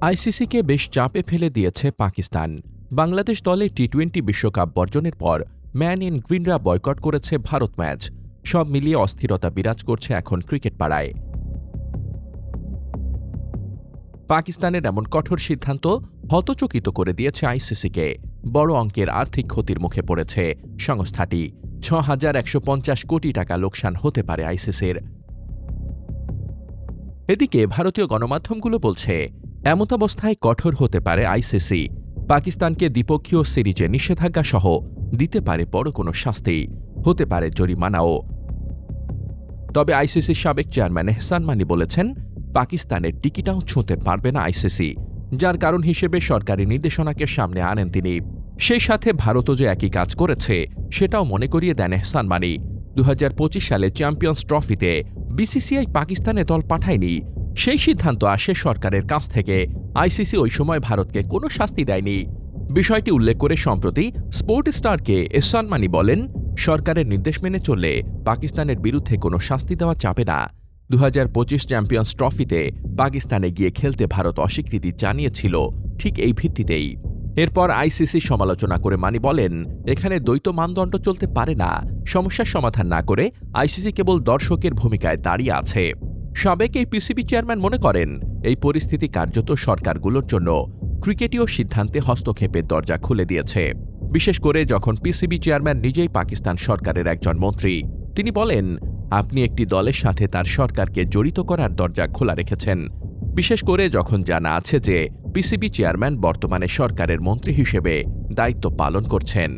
আইসিসিকে বেশ চাপে ফেলে দিয়েছে পাকিস্তান। বাংলাদেশ দলে টি টোয়েন্টি বিশ্বকাপ বর্জনের পর ম্যান ইন গ্রিনরা বয়কট করেছে ভারত ম্যাচ। সব মিলিয়ে অস্থিরতা বিরাজ করছে এখন ক্রিকেট পাড়ায়। পাকিস্তানের এমন কঠোর সিদ্ধান্ত হতচকিত করে দিয়েছে আইসিসিকে। বড় অঙ্কের আর্থিক ক্ষতির মুখে পড়েছে সংস্থাটি। ছ হাজার একশো পঞ্চাশ কোটি টাকা লোকসান হতে পারে আইসিসির। এদিকে ভারতীয় গণমাধ্যমগুলো বলছে এমতাবস্থায় কঠোর হতে পারে আইসিসি। পাকিস্তানকে দ্বিপক্ষীয় সিরিজে নিষেধাজ্ঞা সহ দিতে পারে বড় কোনো শাস্তি। হতে পারে জরিমানাও। তবে আইসিসির সাবেক চেয়ারম্যান এহসান মানি বলেছেন, পাকিস্তানের টিকিটাও ছুঁতে পারবে না আইসিসি, যার কারণ হিসেবে সরকারি নির্দেশনাকে সামনে আনেন তিনি। সেই সাথে ভারতও যে একই কাজ করেছে, সেটাও মনে করিয়ে দেন এহসান মানি। দু হাজার পঁচিশ সালে চ্যাম্পিয়ন্স ট্রফিতে বিসিসিআই পাকিস্তানে দল পাঠায়নি সেই সিদ্ধান্ত আসে সরকারের কাছ থেকে। আইসিসি ওই সময় ভারতকে কোনো শাস্তি দেয়নি। বিষয়টি উল্লেখ করে সম্প্রতি স্পোর্ট স্টারকে এহসান মানি বলেন, সরকারের নির্দেশ মেনে চললে পাকিস্তানের বিরুদ্ধে কোনো শাস্তি দেওয়া চাপে না। দু হাজার পঁচিশ চ্যাম্পিয়ন্স ট্রফিতে পাকিস্তানে গিয়ে খেলতে ভারত অস্বীকৃতি জানিয়েছিল ঠিক এই ভিত্তিতেই। এরপর আইসিসি সমালোচনা করে মানি বলেন, এখানে দ্বৈত মানদণ্ড চলতে পারে না। সমস্যার সমাধান না করে আইসিসি কেবল দর্শকের ভূমিকায় দাঁড়িয়ে আছে। সাবেক এই পিসিবি চেয়ারম্যান মনে করেন, এই পরিস্থিতি কার্যত সরকারগুলোর জন্য ক্রিকেটীয় সিদ্ধান্তে হস্তক্ষেপের দরজা খুলে দিয়েছে। বিশেষ করে যখন পিসিবি চেয়ারম্যান নিজেই পাকিস্তান সরকারের একজন মন্ত্রী, তিনি বলেন, আপনি একটি দলের সাথে তার সরকারকে জড়িত করার দরজা খোলা রেখেছেন। বিশেষ করে যখন জানা আছে যে পিসিবি চেয়ারম্যান বর্তমানে সরকারের মন্ত্রী হিসেবে দায়িত্ব পালন করছেন।